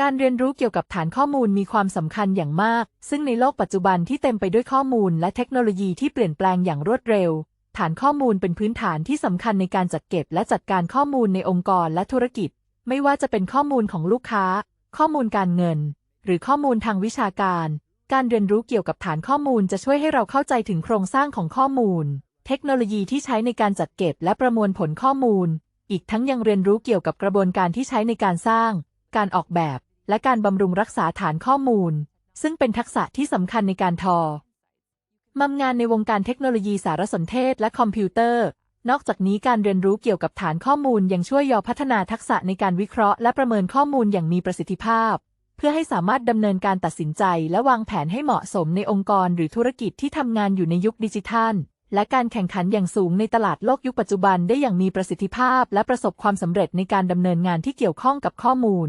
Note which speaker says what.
Speaker 1: การเรียนรู้เกี่ยวกับฐานข้อมูลมีความสำคัญอย่างมาก ซึ่งในโลกปัจจุบันที่เต็มไปด้วยข้อมูลและเทคโนโลยีที่เปลี่ยนแปลงอย่างรวดเร็ว ฐานข้อมูลเป็นพื้นฐานที่สำคัญในการจัดเก็บและจัดการข้อมูลในองค์กรและธุรกิจ ไม่ว่าจะเป็นข้อมูลของลูกค้า ข้อมูลการเงิน หรือข้อมูลทางวิชาการ การเรียนรู้เกี่ยวกับฐานข้อมูลจะช่วยให้เราเข้าใจถึงโครงสร้างของข้อมูล เทคโนโลยีที่ใช้ในการจัดเก็บและประมวลผลข้อมูล อีกทั้งยังเรียนรู้เกี่ยวกับกระบวนการที่ใช้ในการสร้าง การออกแบบ และการบำรุงรักษาฐานข้อมูล ซึ่งเป็นทักษะที่สำคัญในการทอมัมงานในวงการเทคโนโลยีสารสนเทศและคอมพิวเตอร์ นอกจากนี้การเรียนรู้เกี่ยวกับฐานข้อมูลยังช่วยยอพัฒนาทักษะในการวิเคราะห์และประเมินข้อมูลอย่างมีประสิทธิภาพ เพื่อให้สามารถดำเนินการตัดสินใจและวางแผนให้เหมาะสมในองค์กรหรือธุรกิจที่ทำงานอยู่ในยุคดิจิทัล และการแข่งขันอย่างสูงในตลาดโลกยุคปัจจุบันได้อย่างมีประสิทธิภาพ และประสบความสำเร็จในการดำเนินงานที่เกี่ยวข้องกับข้อมูล